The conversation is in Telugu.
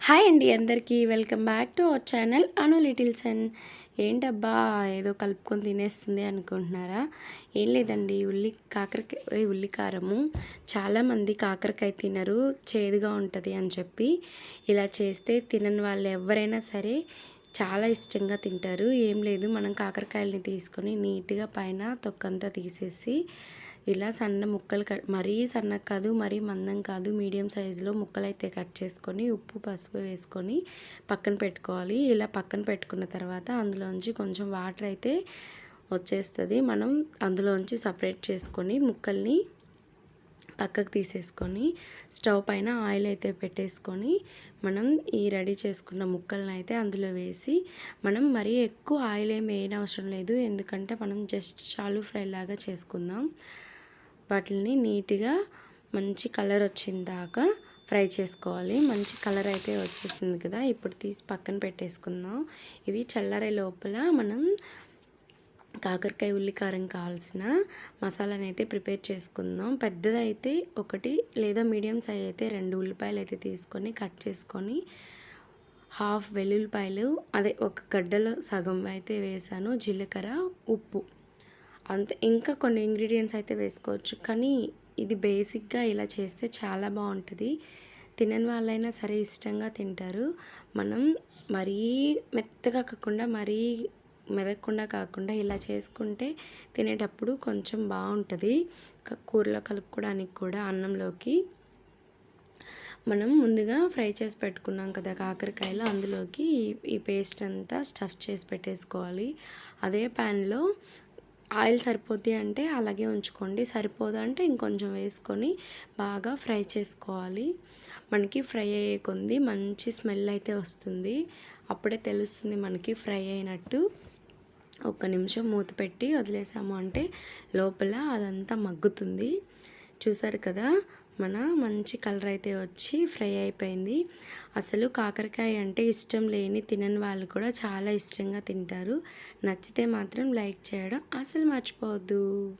హాయ్ అండి అందరికీ. Welcome back to our channel Anu littles and ఏంటబ్బా ఏదో కలుపుకొని తినేస్తుంది అనుకుంటున్నారా? ఏం లేదండి ఉల్లి కాకరకాయ ఉల్లి కారము చాలామంది కాకరకాయ తినరు చేదుగా ఉంటుంది అని చెప్పి. ఇలా చేస్తే తినని వాళ్ళు ఎవరైనా సరే చాలా ఇష్టంగా తింటారు. ఏం లేదు మనం కాకరకాయలని తీసుకొని నీట్గా పైన తొక్కంతా తీసేసి ఇలా సన్న ముక్కలు కట్ మరీ సన్న కాదు మరీ మందం కాదు మీడియం సైజులో ముక్కలు అయితే కట్ చేసుకొని ఉప్పు పసుపు వేసుకొని పక్కన పెట్టుకోవాలి. ఇలా పక్కన పెట్టుకున్న తర్వాత అందులోంచి కొంచెం వాటర్ అయితే వచ్చేస్తుంది. మనం అందులోంచి సపరేట్ చేసుకొని ముక్కల్ని పక్కకు తీసేసుకొని స్టవ్ పైన ఆయిల్ అయితే పెట్టేసుకొని మనం ఈ రెడీ చేసుకున్న ముక్కలను అయితే అందులో వేసి మనం మరీ ఎక్కువ ఆయిల్ ఏమి వేయని అవసరం లేదు. ఎందుకంటే మనం జస్ట్ చాలు ఫ్రై లాగా చేసుకుందాం. వాటిని నీట్గా మంచి కలర్ వచ్చిన దాకా ఫ్రై చేసుకోవాలి. మంచి కలర్ అయితే వచ్చేసింది కదా. ఇప్పుడు తీసి పక్కన పెట్టేసుకుందాం. ఇవి చల్లరే లోపల మనం కాకరకాయ ఉల్లికారం కావాల్సిన మసాలాని అయితే ప్రిపేర్ చేసుకుందాం. పెద్దదైతే ఒకటి లేదా మీడియం సైజ్ అయితే రెండు ఉల్లిపాయలు అయితే తీసుకొని కట్ చేసుకొని హాఫ్ వెల్లుల్లిపాయలు అదే ఒక గడ్డలో సగం అయితే వేసాను జీలకర్ర ఉప్పు. అంతే ఇంకా కొన్ని ఇంగ్రీడియంట్స్ అయితే వేసుకోవచ్చు. కానీ ఇది బేసిక్గా ఇలా చేస్తే చాలా బాగుంటుంది. తినని వాళ్ళైనా సరే ఇష్టంగా తింటారు. మనం మరీ మెత్తగా కాకుండా మరీ మెదక్కుండా కాకుండా ఇలా చేసుకుంటే తినేటప్పుడు కొంచెం బాగుంటుంది. కూరలో కలుపుకోవడానికి కూడా అన్నంలోకి మనం ముందుగా ఫ్రై చేసి పెట్టుకున్నాం కదా కాకరకాయలు. అందులోకి ఈ పేస్ట్ అంతా స్టఫ్ చేసి పెట్టేసుకోవాలి. అదే ప్యాన్లో ఆయిల్ సరిపోద్ది అంటే అలాగే ఉంచుకోండి. సరిపోదు అంటే ఇంకొంచెం వేసుకొని బాగా ఫ్రై చేసుకోవాలి. మనకి ఫ్రై అయ్యే కొంది మంచి స్మెల్ అయితే వస్తుంది. అప్పుడే తెలుస్తుంది మనకి ఫ్రై అయినట్టు. ఒక్క నిమిషం మూత పెట్టి వదిలేసాము అంటే లోపల అదంతా మగ్గుతుంది. చూసారు కదా మన మంచి కలర్ అయితే వచ్చి ఫ్రై అయిపోయింది. అసలు కాకరకాయ అంటే ఇష్టం లేని తినని వాళ్ళు కూడా చాలా ఇష్టంగా తింటారు. నచ్చితే మాత్రం లైక్ చేయడం అసలు మర్చిపోవద్దు.